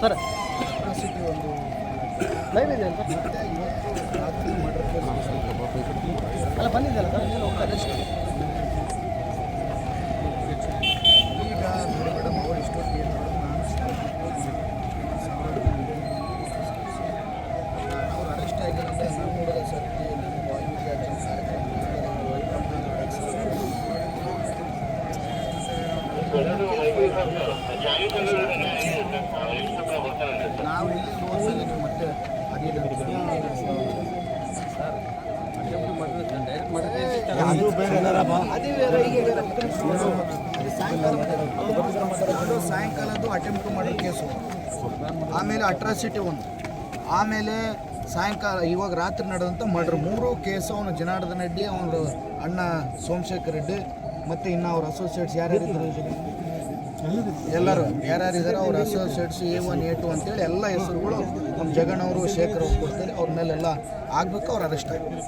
Sir city ಒಂದು live ಇದೆ ಅಂತ? ಇವತ್ತು ರಾತ್ರಿ ಮಾಡಿದ್ರೆ ಅಲ್ಲ ಬಂದಿದ್ದಲ್ಲ ಸರ್ ಹೋಗ್ತಾರೆ ನಾವು ಇಲ್ಲಿ ಮತ್ತೆ ಸಾಯಂಕಾಲದ್ದು ಅಟೆಂಪ್ಟ್ ಮಾಡೋ ಕೇಸು ಆಮೇಲೆ ಅಟ್ರಾಸಿಟಿ ಒಂದು. ಆಮೇಲೆ ಸಾಯಂಕಾಲ, ಇವಾಗ ರಾತ್ರಿ ನಡೆದಂಥ ಮರ್ಡ್ರ್ ಮೂರು ಕೇಸು ಅವನು ಜನಾರ್ದನ್ ರೆಡ್ಡಿ, ಅವನ ಅಣ್ಣ ಸೋಮಶೇಖರ್ ರೆಡ್ಡಿ ಮತ್ತು ಇನ್ನು ಅವ್ರ ಅಸೋಸಿಯೇಟ್ಸ್ ಯಾರ್ಯಾರಿದ್ರು ಎಲ್ಲರೂ. ಯಾರ್ಯಾರಿದ್ದಾರೆ ಅವ್ರ associates A one A two ಅಂತೇಳಿ ಎಲ್ಲ ಹೆಸರುಗಳು ನಮ್ಮ ಜಗನ್ ಅವರು, ಶೇಖರ್ ಅವ್ರು ಕೊಡ್ತಾರೆ. ಅವ್ರ ಮೇಲೆಲ್ಲ ಆಗಬೇಕು, ಅವ್ರು ಅರೆಸ್ಟ್ ಆಗಬೇಕು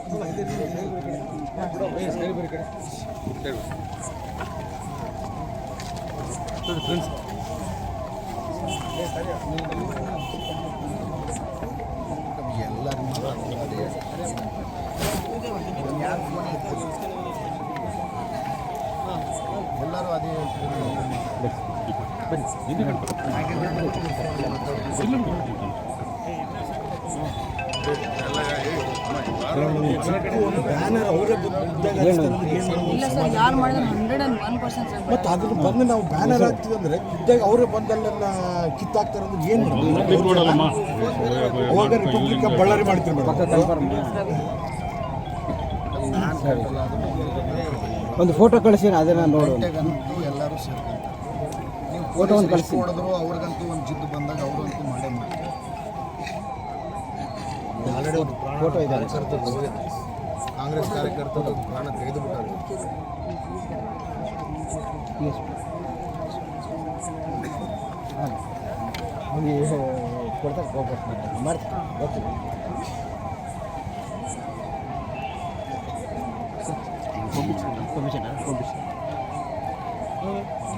ಎಲ್ಲರೂ ಯಾರು ಫೋನ್ ಎಲ್ಲರೂ ಅದೇ ಬ್ಯಾನರ್ ಅವರೇ ಇಲ್ಲ ಸರ್ ಯಾರು ಮಾಡಿದ್ರೆ hundred and one percent sir. ಮತ್ತು ಅದ್ರ ಬಂದು ನಾವು ಬ್ಯಾನರ್ ಹಾಕ್ತೀವಿ ಅಂದರೆ ಇದ್ದಾಗ ಅವರೇ ಬಂದಲ್ಲೆಲ್ಲ ಕಿತ್ತಾಕ್ತಾರೆ ಅಂದ್ರೆ ಏನು ಅವಾಗ ರಿಪಬ್ಲಿಕ್ ಬಳ್ಳಾರಿ ಮಾಡ್ತೀವಿ ಮೇಡಮ್ ಒಂದು ಫೋಟೋ ಕಳಿಸಿ ಅದನ್ನ ನೋಡೋಣ ಗಂಟೆಗಂತೂ ಎಲ್ಲರೂ ಸೇರ್ಕೊಂತಾರೆ ನೀವು ಫೋಟೋ ಒಂದು ಕಳಿಸಿ. ಹೊಡೆದ್ರು ಅವ್ರಿಗಂತೂ ಒಂದು ಜಿದ್ದು ಬಂದಾಗ ಅವರಂತೂ ಮಾಡೇ ಮಾಡ್ತಾರೆ ಫೋಟೋ ಇದೆ ಕಾಂಗ್ರೆಸ್ ಕಾರ್ಯಕರ್ತರು ಪ್ರಾಣ ತೆಗೆದು ಬಿಟ್ಟಾರೆ పంపించాను పంపించాను పంపించాను